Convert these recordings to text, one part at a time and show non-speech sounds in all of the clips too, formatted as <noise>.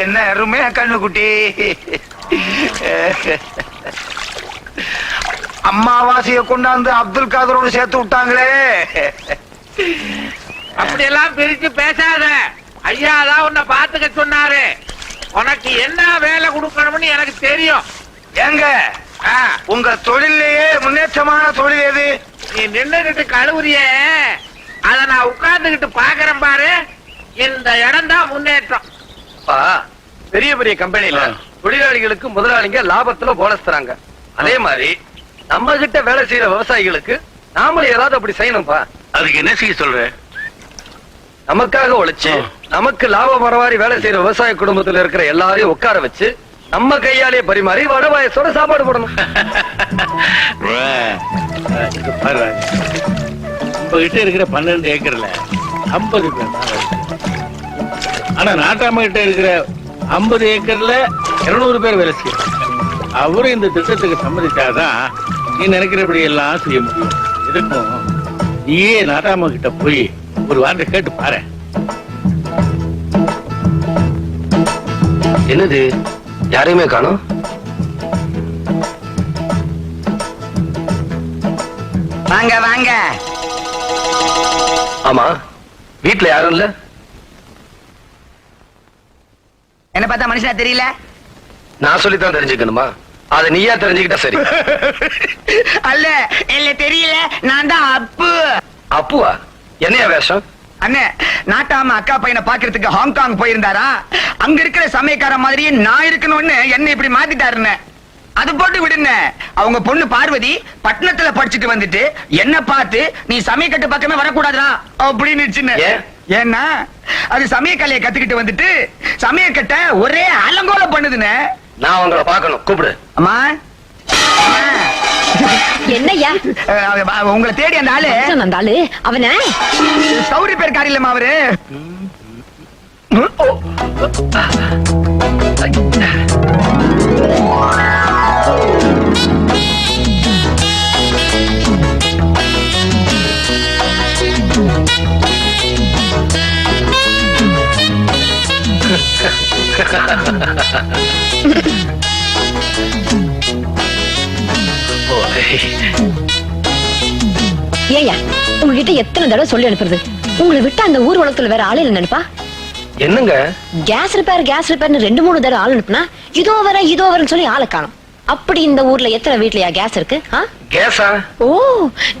என்ன அருமையா கண்ணுக்குட்டி அம்மாவாசைய கொண்டாந்து அப்துல் காதரோடு சேர்த்து விட்டாங்களே. அப்படியெல்லாம் பிரிச்சு பேசாத. ஐயா தான் உன்னை பாத்துக்க சொன்னாரு. உனக்கு என்ன வேலை கொடுக்கணும்னு எனக்கு தெரியும். ஏங்க ஆ, உங்க தொழிலையே முன்னேற்றமான தொழில் எது? நீ நின்னுகிட்டு கழுவுறிய. அத நான் உட்கார்ந்துகிட்டு பாக்குறேன் பாரு. இந்த இடம் தான் முன்னேற்றம். அப்பா, பெரிய பெரிய கம்பெனில தொழிலாளிகளுக்கு முதலாளிங்க லாபத்துல போனஸ் தராங்க அதே மாதிரி நம்ம கிட்ட வேலை செய்யற விவசாயிகளுக்கு நாமளும் ஏதாவது அப்படி செய்யணும்பா. அதுக்கு என்ன செய்ய சொல்ற? நமக்காக உழைச்சு. நமக்கு லாபம் வர மாதிரி வேலை செய்யற விவசாய குடும்பத்துல இருக்கிற எல்லாரையும் உட்கார வச்சு நம்ம கையாலே பரிமாறி வடவாயசோட சாப்பாடு போடணும். <laughs> பாரு. நம்ம கிட்ட இருக்கிற பன்னெண்டு ஏக்கர்ல ஐம்பது பேர். ஆனா நாட்டாம கிட்ட இருக்கிற ஐம்பது ஏக்கர்ல இருநூறு பேர் வேலை செய்யறாங்க அவரும் இந்த திட்டத்துக்கு சம்மதிச்சாதான் நீ நினைக்கிறபடி எல்லாம் செய்ய முடியும். எதுக்கும்? நீயே நாட்டாம கிட்ட போய் ஒரு வார்த்தை கேட்டு பாரு. என்னது? யாரையுமே காணும்? வாங்க வாங்க. ஆமா. வீட்ல யாரும் இல்ல? என்ன பார்த்தா மனுஷனா தெரியல? நான் சொல்லித்தான் தெரிஞ்சுக்கணுமா? அதை நீயா தெரிஞ்சுக்கிட்டா சரி. அல்ல இல்ல தெரியல நான் தான் அப்பு. அப்புவா? என்னையா வேஷம்? அண்ணே நாட்டாம அக்கா பையனை பாக்குறதுக்கு ஹாங்காங் போயிருந்தாரா? அங்க இருக்கிற சமயக்கார மாதிரியே நான் இருக்கணும்னு என்ன இப்படி மாத்திட்டாருன்னு. அது போட்டு விடுங்க அவங்க பொண்ணு பார்வதி பட்டணத்துல படிச்சுட்டு வந்துட்டு என்ன பார்த்து நீ சமயக்கட்டு பக்கமே வரக்கூடாதா அப்படின்னு ஏன்? ஏன்னா அது சமயக்கலையை கத்துக்கிட்டு வந்துட்டு சமயக்கட்ட ஒரே அலங்கோல பண்ணுதுன்னு. நான் உங்களை பார்க்கணும். கூப்பிடு. அம்மா. அஹ், உங்களை தேடி அந்த ஆளு. அந்த ஆளு? அவன? சௌரி பேர் காரியம் அவரு. ஏய்யா உங்ககிட்ட எத்தனை தடவை சொல்லி அனுப்புறது? உங்களை விட்டு அந்த ஊர் உலகத்துல வேற ஆளு இல்ல நினைப்பா? என்னங்க? கேஸ் ரிப்பேர் கேஸ் ரிப்பேர்னு ரெண்டு மூணு தடவை ஆள் அனுப்புனா இதோ வர இதோ வரேன்னு சொல்லி ஆளை காணும். அப்படி இந்த ஊர்ல எத்தனை வீட்லயா கேஸ் இருக்கு? ஆ? கேஸா ஓ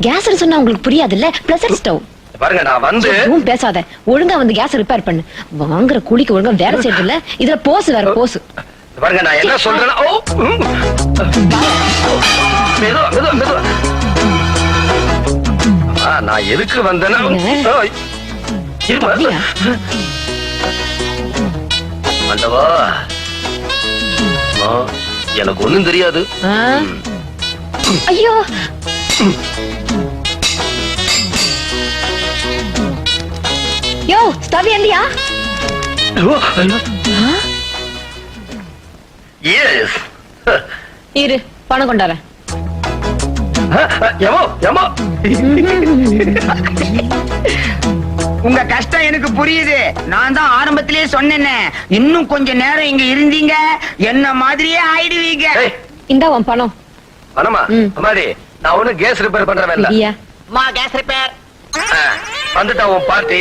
கேஸ் சொன்னா உங்களுக்கு புரியாது இல்ல பிளஸர் ஸ்டவ் பாருங்க நான் வந்து எதுவும் பேசாத. ஒழுங்கா வந்து கேஸ் ரிப்பேர் பண்ணு. வாங்குற கூலிக்கு ஒழுங்கா வேலை செய்யறது இல்ல இதுல போஸ் வேற போஸ் பாருங்க நான் என்ன சொல்றேன்னா ஓ ம். மெதுவா மெதுவா மெதுவா. ஆ, நான் எதுக்கு வந்தேன்னா? ஆண்டவா ஆ, எனக்கு ஒண்ணும் தெரியாது. ஆ? ஐயோ. யோ ஸ்டவ் ஏந்தியா எஸ் இரு பணம் கொண்டாரேன். எமோ எமோ. உங்க கஷ்டம் எனக்கு புரியுது. நான் தான் ஆரம்பத்திலேயே சொன்னேனே. இன்னும் கொஞ்ச நேரம் இங்க இருந்தீங்க. என்ன மாதிரியே ஆயிடுவீங்க. இந்தா உன் பணம். பணமா. அம்மாடி நான் ஒண்ணும் கேஸ் ரிப்பேர் பண்றவன் இல்ல. இடியா. மா கேஸ் ரிப்பேர் வந்துட்டா உன் பார்ட்டி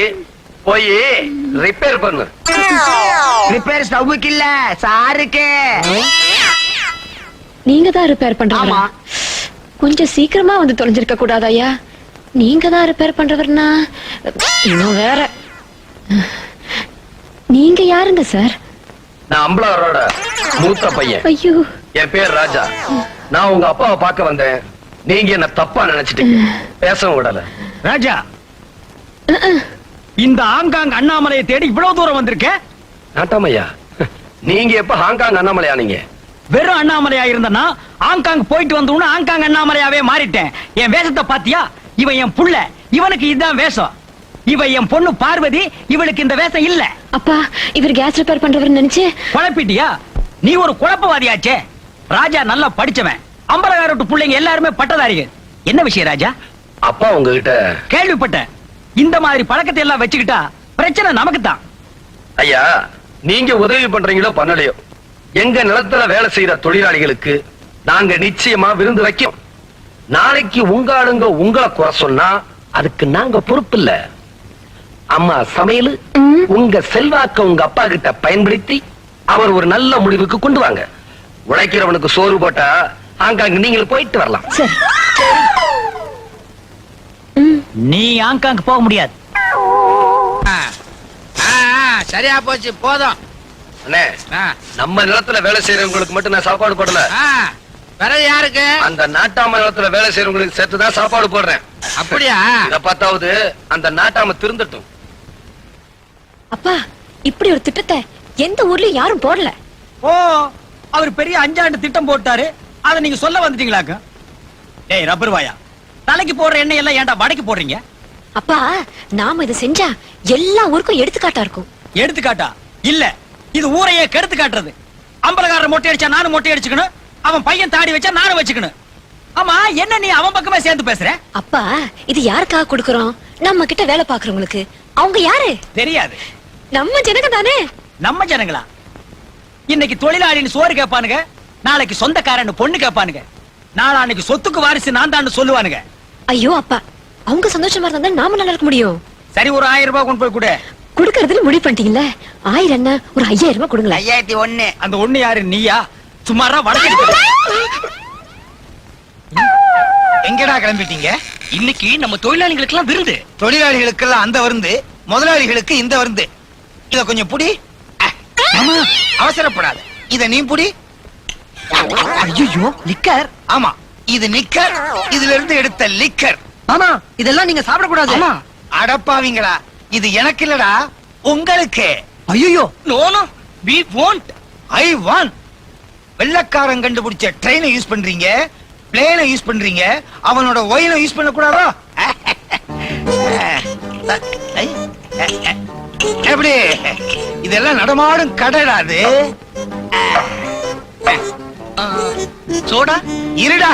போய் ரிப்பேர் பண்ணு. ரிப்பேர் ஸ்டவ்வுக்கு இல்ல சாருக்கு. நீங்க தான் ரிப்பேர் ஆமா. கொஞ்சம் சீக்கிரமா வந்து தொலைஞ்சிருக்க கூடாதாயா நீங்க தான் ரிப்பேர் பண்றவர்னா இன்னும் வேற. நீங்க யாருங்க சார் நான் அம்பலாரோட மூத்த பையன். ஐயோ. என் பேர் ராஜா. நான் உங்க அப்பாவை பார்க்க வந்தேன். நீங்க என்ன தப்பா நினைச்சிட்டீங்க? பேசவும் விடல. ராஜா. இந்த ஆங்காங் அண்ணாமலையை தேடி இவ்வளவு தூரம் வந்திருக்க? நாட்டாமையா நீங்க எப்ப ஹாங்காங் அண்ணாமலை ஆனீங்க வெறும் அண்ணாமலையா இருந்தனா ஆங்காங் போயிட்டு வந்தோன்னு ஆங்காங் அண்ணாமலையாவே மாறிட்டேன். என் வேஷத்தை பாத்தியா? இவன் என் புள்ள. இவனுக்கு இதுதான் வேஷம். இவ என் பொண்ணு பார்வதி இவளுக்கு இந்த வேஷம் இல்ல. அப்பா இவர் கேஸ் ரிப்பேர் பண்றவர் நினைச்சு? குழப்பிட்டியா? நீ ஒரு குழப்பவாதியாச்சே. ராஜா நல்லா படிச்சவன். அம்பலகாரட்டு பிள்ளைங்க எல்லாருமே பட்டதாரிகள். என்ன விஷயம் ராஜா? அப்பா உங்ககிட்ட கேள்விப்பட்டேன். இந்த மாதிரி பழக்கத்தை எல்லாம் வச்சுக்கிட்டா பிரச்சனை நமக்கு தான் ஐயா நீங்க உதவி பண்றீங்களோ பண்ணலையோ? எங்க நிலத்துல வேலை செய்யற தொழிலாளிகளுக்கு நாங்க நிச்சயமா விருந்து வைக்கிறோம். நாளைக்கு உங்க ஆளுங்க உங்களை குறை சொன்னா அதுக்கு நாங்க பொறுப்பு இல்ல. அம்மா சமையல் உங்க செல்வாக்க உங்க அப்பா கிட்ட பயன்படுத்தி அவர் ஒரு நல்ல முடிவுக்கு கொண்டு வாங்க. உழைக்கிறவனுக்கு சோறு போட்டா ஆங்காங்க நீங்கள் போயிட்டு வரலாம். நீ ஆங்காங் போக முடியாது. ஆ, ஆ, சரியா போச்சு போதும். அண்ணே நம்ம நிலத்துல வேலை செய்யறவங்களுக்கு மட்டும் நான் சாப்பாடு போடல. பிறகு யாருக்கு? அந்த நாட்டாம நிலத்துல வேலை செய்யறவங்களுக்கு சேர்த்துதான் சாப்பாடு போடுறேன். அப்படியா? இத பார்த்தாவது அந்த நாட்டாம திருந்தட்டும். அப்பா இப்படி ஒரு திட்டத்தை எந்த ஊர்லயும் யாரும் போடல. ஓ அவர் பெரிய அஞ்சாண்டு திட்டம் போட்டாரு. அத நீங்க சொல்ல வந்துட்டீங்களாக்க? ஏய் ரப்பர் வாயா. தலைக்கு போடுற எண்ணெய் எல்லாம் ஏன்டா வடைக்கு போடுறீங்க? அப்பா நாம இதை செஞ்சா எல்லா ஊருக்கும் எடுத்துக்காட்டா இருக்கும். எடுத்துக்காட்டா? இல்ல. இது ஊரையே கெடுத்து காட்டுறது. அம்பலகாரர் மொட்டை அடிச்சா நானும் மொட்டை அடிச்சுக்கணும். அவன் பையன் தாடி வச்சா நானும் வச்சுக்கணும். ஆமா என்ன நீ அவன் பக்கமே சேர்ந்து பேசுற? அப்பா இது யாருக்காக கொடுக்கறோம்? நம்ம கிட்ட வேலை பாக்குறவங்களுக்கு அவங்க யாரு? தெரியாது. நம்ம ஜனங்க தானே? நம்ம ஜனங்களா? இன்னைக்கு தொழிலாளின்னு சோறு கேட்பானுங்க நாளைக்கு சொந்தக்காரன்னு பொண்ணு கேட்பானுங்க நாளான்னைக்கு சொத்துக்கு வாரிசு நான் தான் சொல்லுவானுங்க. ஐயோ அப்பா அவங்க சந்தோஷமா இருந்தா நாம நல்லா இருக்க முடியும். சரி ஒரு ஆயிரம் ரூபாய் கொண்டு போய் கொடு. கொடுக்கறதுல முடிவு பண்ணிட்டீங்கல்ல? ஆயிரம் என்ன ஒரு ஐயாயிரம் ரூபாய் கொடுங்களேன். ஐயாயிரத்தி ஒண்ணு. அந்த ஒண்ணு யாரு நீயா? சுமாரா வடக்கு எங்கடா கிளம்பிட்டீங்க? இன்னைக்கு நம்ம தொழிலாளிகளுக்கு எல்லாம் விருந்து. தொழிலாளிகளுக்கெல்லாம் அந்த விருந்து முதலாளிகளுக்கு இந்த விருந்து. இத கொஞ்சம் புடி. அவசரப்படாத. இத நீ புடி. ஐயோ லிக்கர் ஆமா இது நிக்கர் இதுல இருந்து எடுத்த லிக்கர் மாமா இதெல்லாம் நீங்க சாப்பிடக்கூடாது. ஆமா அடப்பாவீங்களா? இது எனக்கு இல்லடா உங்களுக்கு. ஐயோ no no we want I want வெள்ளக்காரன் கண்டுபிடிச்ச ட்ரெயினை யூஸ் பண்றீங்க பிளேனை யூஸ் பண்றீங்க அவனோட ஒயினை யூஸ் பண்ண கூடாதா எப்படி? இதெல்லாம் நடமாடும் கடடா அது. சோடா இருடா.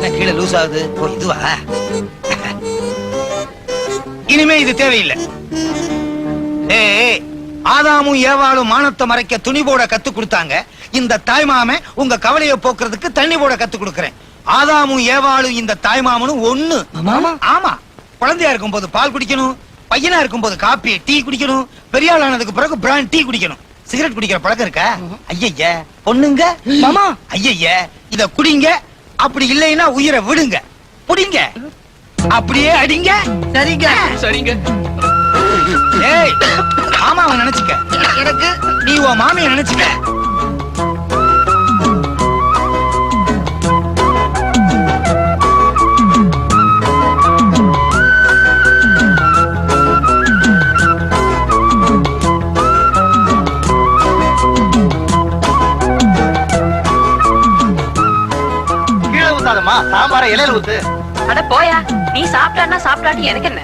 என்ன கீழே லூஸ் ஆகுது? ஓ இதுவா? இனிமே இது தேவையில்லை. ஆதாமும் ஏவாளும் மானத்தை மறைக்க துணி போட கத்து கொடுத்தாங்க. இந்த தாய்மாம உங்க கவலையை போக்குறதுக்கு தண்ணி போட கத்து கொடுக்கறேன். ஆதாமும் ஏவாளும் இந்த தாய்மாமனும் ஒண்ணு? ஆமா. குழந்தையா இருக்கும்போது பால் குடிக்கணும் பையனா இருக்கும்போது காப்பி டீ குடிக்கணும் பெரிய ஆள் ஆனதுக்கு பிறகு பிராண்ட் டீ குடிக்கணும். சிகரெட் குடிக்கிற பழக்கம் இருக்கா? ஐயய்ய பொண்ணுங்க? மாமா. ஐயய்ய இத குடிங்க அப்படி இல்லைன்னா உயிரை விடுங்க. புடிங்க. அப்படியே அடிங்க. சரிங்க. சரிங்க. ஏய் மாமா அவன் நினைச்சுக்க. எனக்கு நீ உன் மாமிய நினைச்சுக்க. இலையில ஊத்து அட போயா நீ சாப்பிட்டான்னா சாப்பிட்டாட்டி எனக்கு என்ன?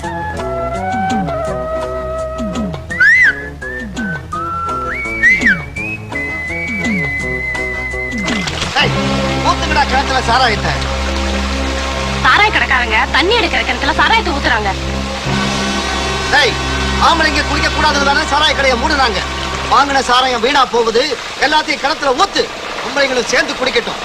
ஊத்துங்கடா கிணத்துல சாராயத்தை. சாராய கடைக்காரங்க தண்ணி எடுக்கிற கிணத்துல சாராயத்தை ஊத்துறாங்க. டேய் ஆம்பளைங்க குடிக்க கூடாதுன்னு தானே சாராய கடையை மூடுனாங்க வாங்கின சாராயம் வீணா போகுது எல்லாத்தையும் கிணத்துல ஊத்து ஆம்பளைங்களும் சேர்ந்து குடிக்கட்டும்.